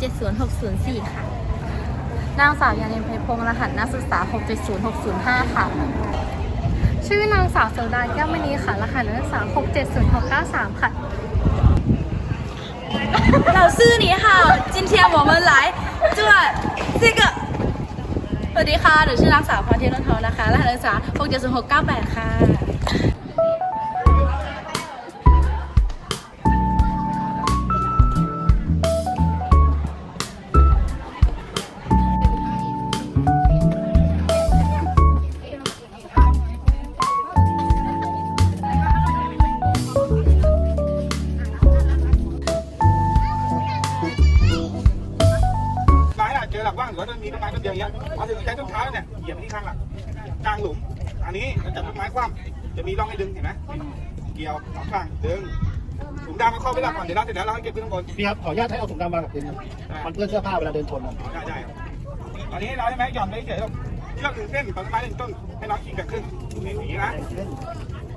670-604 ค่ะ นางสาวยานินเพชรพงษ์รหัสนักศึกษา 670-605 ค่ะ ชื่อนางสาวโสดาแก้วมณีค่ะ รหัสนักศึกษา 670-693 ค่ะ 老师你好，今天我们来做这个。สวัสดีค่ะหนูชื่อนางสาวพรเทพนนทองนะคะรหัสนักศึกษา670-698 ค่ะ ม้อะเจอหลักว่างหรือว่ามันมีต้นไม้ต้นเดียวอย่างเงี้ยพอถึงใช้ต้นเท้าเนี่ยเหยียบที่ข้างหลังกลางหลุม อันนี้จับต้นไม้คว่ำจะมีร่องให้ดึงเห็นไหมเกี่ยวสองฝั่งดึงถุงดำมาเข้าไปหลักก่อนเดี๋ยวเราเสร็จแล้วเราให้เก็บขึ้นข้างบนพี่ครับขออนุญาตให้เอาถุงดำวางกับพื้นนมันเพื่อนเสื้อผ้าเวลาเดินชนนะได้ได้อันนี้เราใช่ไหมหย่อนไปเฉยๆเชือกหนึ่งเส้นต้นไม้หนึ่งต้นให้น้องขี่กันขึ้นนี่อย่างนี้นะ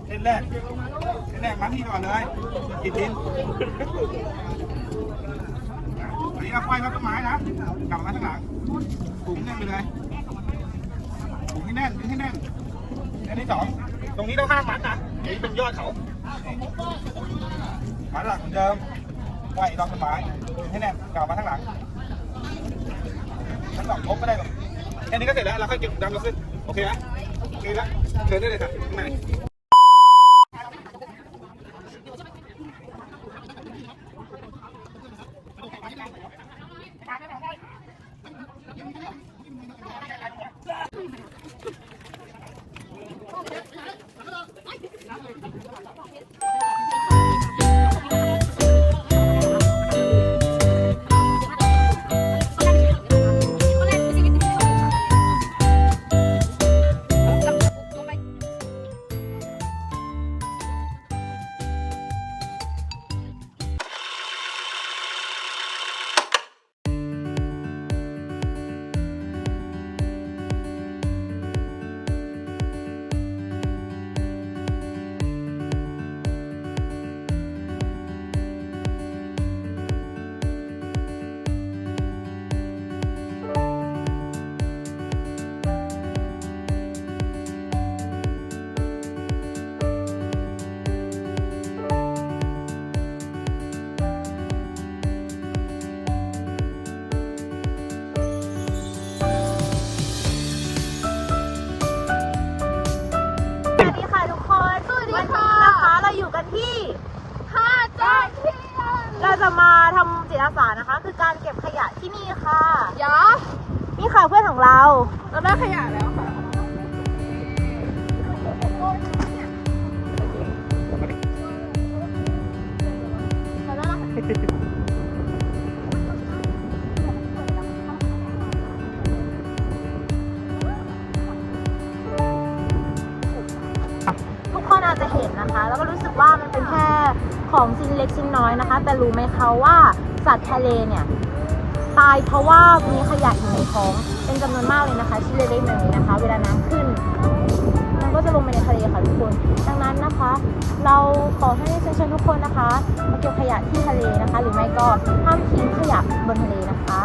เส้นแรกเส้นแรกมัดที่ก่อนเลยติดดิน อันนี้เราไฟมัดต้นไม้นะกลับมาข้างหลังถุงแน่นไปเลยถุงให้แน่นดึงให้แน่นอันที่สองตรงนี้ต้องห้ามมัดนะนนี้เป็นยอดเขามัดหลักเหมือนเดิมไว้รองต้นไม้ดึงให้แน่นกลับมาข้างหลังทั้งสองครบก็ได้หรอกแค่นี้ก็เสร็จแล้วเราค่อยเก็บถุงดำเราขึ้นโอเคไหมโอเคแล้วเชิญได้เลยค่ะข้าง ที่ท่าจ้าเที่ยงเราจะมาทำจิตอาสานะคะ คือการเก็บขยะที่นี่ค่ะยะนี่ค่ะเพื่อนของเรา เราได้ขยะแล้วค่ะ นะคะ แล้วก็รู้สึกว่ามันเป็นแค่ของชิ้นเล็กชิ้นน้อยนะคะ แต่รู้ไหมคะว่าสัตว์ทะเลเนี่ยตายเพราะว่ามีขยะอยู่ในท้องเป็นจำนวนมากเลยนะคะ ชิ้นเล็กๆแบบนี้นะคะ เวลาน้ำขึ้น มันก็จะลงไปในทะเลค่ะทุกคน ดังนั้นนะคะ เราขอให้เชิญชวนทุกคนนะคะมาเก็บขยะที่ทะเลนะคะ หรือไม่ก็ห้ามทิ้งขยะบนทะเลนะคะ